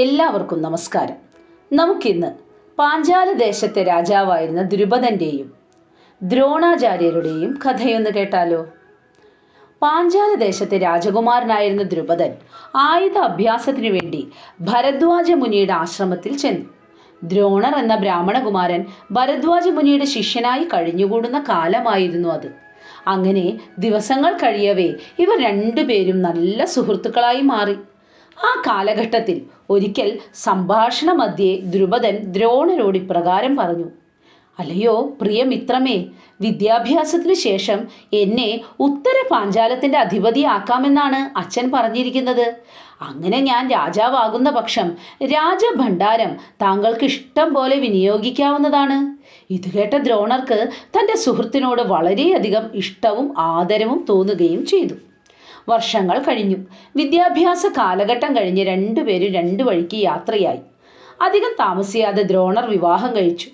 എല്ലാവർക്കും നമസ്കാരം. നമുക്കിന്ന് പാഞ്ചാല ദേശത്തെ രാജാവായിരുന്ന ദ്രുപദന്റെയും ദ്രോണാചാര്യരുടെയും കഥയൊന്ന് കേട്ടാലോ? പാഞ്ചാല ദേശത്തെ രാജകുമാരനായിരുന്ന ദ്രുപദൻ ആയുധ അഭ്യാസത്തിനു വേണ്ടി ഭരദ്വാജ മുനിയുടെ ആശ്രമത്തിൽ ചെന്നു. ദ്രോണർ എന്ന ബ്രാഹ്മണകുമാരൻ ഭരദ്വാജ മുനിയുടെ ശിഷ്യനായി കഴിഞ്ഞുകൂടുന്ന കാലമായിരുന്നു അത്. അങ്ങനെ ദിവസങ്ങൾ കഴിയവേ ഇവർ രണ്ടുപേരും നല്ല സുഹൃത്തുക്കളായി മാറി. ആ കാലഘട്ടത്തിൽ ഒരിക്കൽ സംഭാഷണ മധ്യേ ദ്രുപദൻ ദ്രോണരോട് ഇപ്രകാരം പറഞ്ഞു അല്ലയോ പ്രിയമിത്രമേ വിദ്യാഭ്യാസത്തിന് ശേഷം എന്നെ ഉത്തര പാഞ്ചാലത്തിന്റെ അധിപതിയാക്കാമെന്നാണ് അച്ഛൻ പറഞ്ഞിരിക്കുന്നത്. അങ്ങനെ ഞാൻ രാജാവാകുന്ന പക്ഷം രാജഭണ്ഡാരം താങ്കൾക്ക് ഇഷ്ടം പോലെ വിനിയോഗിക്കാവുന്നതാണ് ഇത് കേട്ട ദ്രോണർക്ക് തന്റെ സുഹൃത്തിനോട് വളരെയധികം ഇഷ്ടവും ആദരവും തോന്നുകയും ചെയ്തു. വർഷങ്ങൾ കഴിഞ്ഞു. വിദ്യാഭ്യാസ കാലഘട്ടം കഴിഞ്ഞ് രണ്ടുപേരും രണ്ടു വഴിക്ക് യാത്രയായി. അധികം താമസിയാതെ ദ്രോണർ വിവാഹം കഴിച്ചു.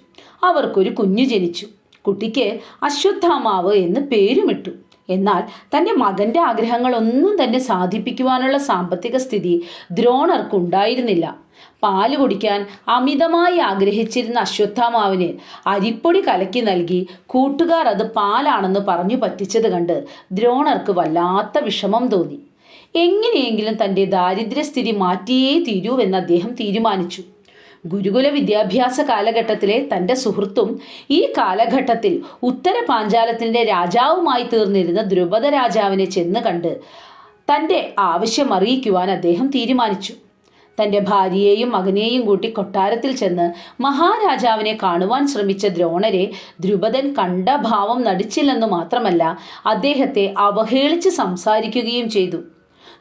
അവർക്കൊരു കുഞ്ഞു ജനിച്ചു. കുട്ടിക്ക് അശ്വത്ഥാമാവ് എന്ന് പേരുമിട്ടു. എന്നാൽ തന്റെ മകന്റെ ആഗ്രഹങ്ങളൊന്നും തന്നെ സാധിപ്പിക്കുവാനുള്ള സാമ്പത്തിക സ്ഥിതി ദ്രോണർക്കുണ്ടായിരുന്നില്ല. പാൽ കുടിക്കാൻ അമിതമായി ആഗ്രഹിച്ചിരുന്ന അശ്വത്ഥാമാവിന് അരിപ്പൊടി കലക്കി നൽകി കൂട്ടുകാർ അത് പാലാണെന്ന് പറഞ്ഞു പറ്റിച്ചത് കണ്ട് ദ്രോണർക്ക് വല്ലാത്ത വിഷമം തോന്നി. എങ്ങനെയെങ്കിലും തന്റെ ദാരിദ്ര്യസ്ഥിതി മാറ്റിയേ തീരൂവെന്ന് അദ്ദേഹം തീരുമാനിച്ചു. ഗുരുകുല വിദ്യാഭ്യാസ കാലഘട്ടത്തിലെ തന്റെ സുഹൃത്തും ഈ കാലഘട്ടത്തിൽ ഉത്തര പാഞ്ചാലത്തിന്റെ രാജാവുമായി തീർന്നിരുന്ന ദ്രുപദ രാജാവിനെ ചെന്ന് കണ്ട് തന്റെ ആവശ്യം അറിയിക്കുവാൻ അദ്ദേഹം തീരുമാനിച്ചു. തന്റെ ഭാര്യയെയും മകനെയും കൂട്ടി കൊട്ടാരത്തിൽ ചെന്ന് മഹാരാജാവിനെ കാണുവാൻ ശ്രമിച്ച ദ്രോണരെ ദ്രുപദൻ കണ്ട ഭാവം നടിച്ചില്ലെന്നു മാത്രമല്ല അദ്ദേഹത്തെ അവഹേളിച്ച് സംസാരിക്കുകയും ചെയ്തു.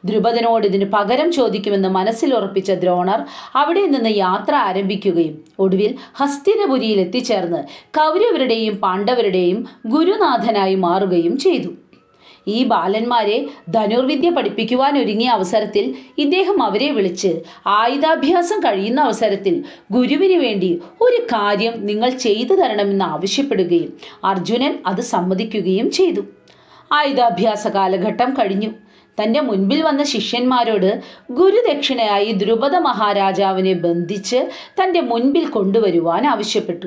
ദ്രുപദനോട് ഇതിന് പകരം ചോദിക്കുമെന്ന് മനസ്സിൽ ഉറപ്പിച്ച ദ്രോണർ അവിടെ നിന്ന് യാത്ര ആരംഭിക്കുകയും ഒടുവിൽ ഹസ്തിനപുരിയിൽ എത്തിച്ചേർന്ന് കൗരവരുടെയും പാണ്ഡവരുടെയും ഗുരുനാഥനായി മാറുകയും ചെയ്തു. ഈ ബാലന്മാരെ ധനുർവിദ്യ പഠിപ്പിക്കുവാൻ ഒരുങ്ങിയ അവസരത്തിൽ ഇദ്ദേഹം അവരെ വിളിച്ച് ആയുധാഭ്യാസം കഴിയുന്ന അവസരത്തിൽ ഗുരുവിന് വേണ്ടി ഒരു കാര്യം നിങ്ങൾ ചെയ്തു തരണമെന്ന് ആവശ്യപ്പെടുകയും അർജുനൻ അത് സമ്മതിക്കുകയും ചെയ്തു. ആയുധാഭ്യാസ കാലഘട്ടം കഴിഞ്ഞു. തന്റെ മുൻപിൽ വന്ന ശിഷ്യന്മാരോട് ഗുരുദക്ഷിണയായി ദ്രുപദ മഹാരാജാവിനെ ബന്ധിച്ച് തന്റെ മുൻപിൽ കൊണ്ടുവരുവാൻ ആവശ്യപ്പെട്ടു.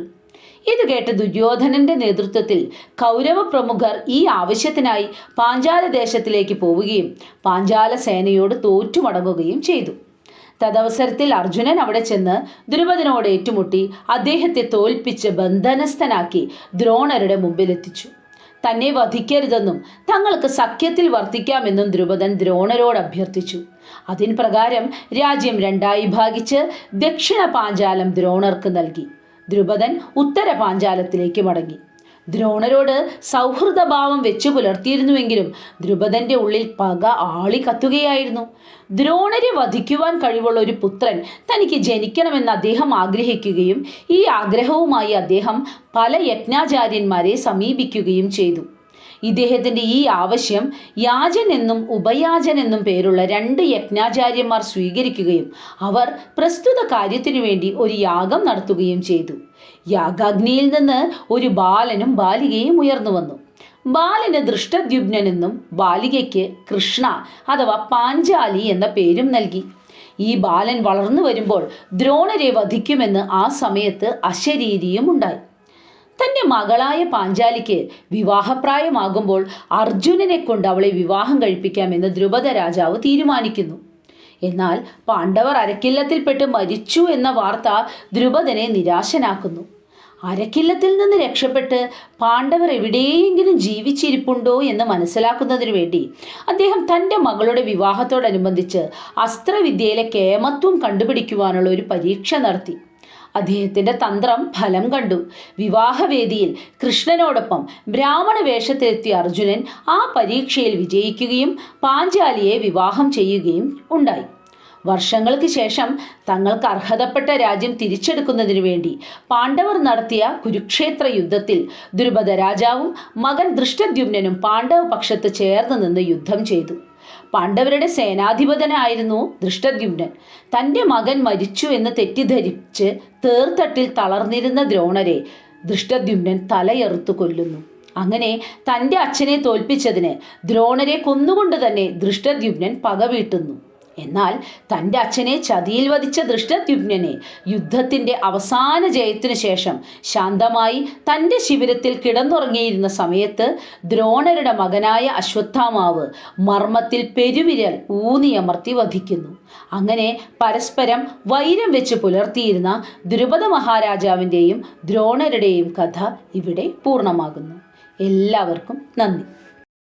ഇത് കേട്ട് ദുര്യോധനന്റെ നേതൃത്വത്തിൽ കൗരവ പ്രമുഖർ ഈ ആവശ്യത്തിനായി പാഞ്ചാല ദേശത്തിലേക്ക് പോവുകയും പാഞ്ചാല സേനയോട് തോറ്റു മടങ്ങുകയും ചെയ്തു. തദവസരത്തിൽ അർജുനൻ അവിടെ ചെന്ന് ദ്രുപദനോട് ഏറ്റുമുട്ടി അദ്ദേഹത്തെ തോൽപ്പിച്ച് ബന്ധനസ്ഥനാക്കി ദ്രോണരുടെ മുമ്പിലെത്തിച്ചു. തന്നെ വധിക്കരുതെന്നും തങ്ങൾക്ക് സഖ്യത്തിൽ വർത്തിക്കാമെന്നും ദ്രുപദൻ ദ്രോണരോട് അഭ്യർത്ഥിച്ചു. അതിൻ പ്രകാരം രാജ്യം രണ്ടായി ഭാഗിച്ച് ദക്ഷിണ പാഞ്ചാലം ദ്രോണർക്ക് നൽകി. ദ്രുപദൻ ഉത്തര പാഞ്ചാലത്തിലേക്ക് മടങ്ങി. ദ്രോണരോട് സൗഹൃദഭാവം വെച്ചു പുലർത്തിയിരുന്നുവെങ്കിലും ദ്രുപദന്റെ ഉള്ളിൽ പക ആളി കത്തുകയായിരുന്നു. ദ്രോണരെ വധിക്കുവാൻ കഴിവുള്ള ഒരു പുത്രൻ തനിക്ക് ജനിക്കണമെന്ന് അദ്ദേഹം ആഗ്രഹിക്കുകയും ഈ ആഗ്രഹവുമായി അദ്ദേഹം പല യജ്ഞാചാര്യന്മാരെ സമീപിക്കുകയും ചെയ്തു. ഇദ്ദേഹത്തിന്റെ ഈ ആവശ്യം യാജൻ എന്നും ഉപയാജൻ എന്നും പേരുള്ള രണ്ട് യജ്ഞാചാര്യന്മാർ സ്വീകരിക്കുകയും അവർ പ്രസ്തുത കാര്യത്തിനു വേണ്ടി ഒരു യാഗം നടത്തുകയും ചെയ്തു. യാഗാഗ്നിയിൽ നിന്ന് ഒരു ബാലനും ബാലികയും ഉയർന്നു വന്നു. ബാലന് ദൃഷ്ടദ്യുപ്നെന്നും ബാലികയ്ക്ക് കൃഷ്ണ അഥവാ പാഞ്ചാലി എന്ന പേരും നൽകി. ഈ ബാലൻ വളർന്നു വരുമ്പോൾ ദ്രോണരെ വധിക്കുമെന്ന് ആ സമയത്ത് അശരീരിയും ഉണ്ടായി. തന്റെ മകളായ പാഞ്ചാലിക്ക് വിവാഹപ്രായമാകുമ്പോൾ അർജുനനെ കൊണ്ട് അവളെ വിവാഹം കഴിപ്പിക്കാമെന്ന് ദ്രുപദ രാജാവ് തീരുമാനിക്കുന്നു. എന്നാൽ പാണ്ഡവർ അരക്കില്ലത്തിൽപ്പെട്ട് മരിച്ചു എന്ന വാർത്ത ദ്രുപദനെ നിരാശനാക്കുന്നു. അരക്കില്ലത്തിൽ നിന്ന് രക്ഷപ്പെട്ട് പാണ്ഡവർ എവിടെയെങ്കിലും ജീവിച്ചിരിപ്പുണ്ടോ എന്ന് മനസ്സിലാക്കുന്നതിനു വേണ്ടി അദ്ദേഹം തന്റെ മകളുടെ വിവാഹത്തോടനുബന്ധിച്ച് അസ്ത്രവിദ്യയിലെ കേമത്വം കണ്ടുപിടിക്കുവാനുള്ള ഒരു പരീക്ഷ നടത്തി. അദ്ദേഹത്തിന്റെ തന്ത്രം ഫലം കണ്ടു. വിവാഹവേദിയിൽ കൃഷ്ണനോടൊപ്പം ബ്രാഹ്മണ വേഷത്തിലെത്തിയ അർജുനൻ ആ പരീക്ഷയിൽ വിജയിക്കുകയും പാഞ്ചാലിയെ വിവാഹം ചെയ്യുകയും ഉണ്ടായി. വർഷങ്ങൾക്ക് ശേഷം തങ്ങൾക്ക് അർഹതപ്പെട്ട രാജ്യം തിരിച്ചെടുക്കുന്നതിനു വേണ്ടി പാണ്ഡവർ നടത്തിയ കുരുക്ഷേത്ര യുദ്ധത്തിൽ ദ്രുപദ രാജാവും മകൻ ദൃഷ്ടദ്യുമ്നും പാണ്ഡവ പക്ഷത്ത് ചേർന്ന് നിന്ന് യുദ്ധം ചെയ്തു. പാണ്ഡവരുടെ സേനാധിപതനായിരുന്നു ദൃഷ്ടദ്യുമ്നൻ. തന്റെ മകൻ മരിച്ചു എന്ന് തെറ്റിദ്ധരിച്ച് തേർത്തട്ടിൽ തളർന്നിരുന്ന ദ്രോണരെ ദൃഷ്ടദ്യുമ്നൻ തലയെറുത്തു കൊല്ലുന്നു. അങ്ങനെ തന്റെ അച്ഛനെ തോൽപ്പിച്ചതിന് ദ്രോണരെ കൊന്നുകൊണ്ട് തന്നെ ദൃഷ്ടദ്യുമ്നൻ പക വീട്ടുന്നു എന്നാൽ തന്റെ അച്ഛനെ ചതിയിൽ വധിച്ച ദൃഷ്ടദ്യുഗ്നെ യുദ്ധത്തിന്റെ അവസാന ജയത്തിനു ശേഷം ശാന്തമായി തന്റെ ശിബിരത്തിൽ കിടന്നുറങ്ങിയിരുന്ന സമയത്ത് ദ്രോണരുടെ മകനായ അശ്വത്ഥാമാവ് മർമ്മത്തിൽ പെരുവിരൽ ഊന്നിയമർത്തി വധിക്കുന്നു. അങ്ങനെ പരസ്പരം വൈരം വെച്ച് പുലർത്തിയിരുന്ന ദ്രുപദ മഹാരാജാവിന്റെയും ദ്രോണരുടെയും കഥ ഇവിടെ പൂർണമാകുന്നു. എല്ലാവർക്കും നന്ദി.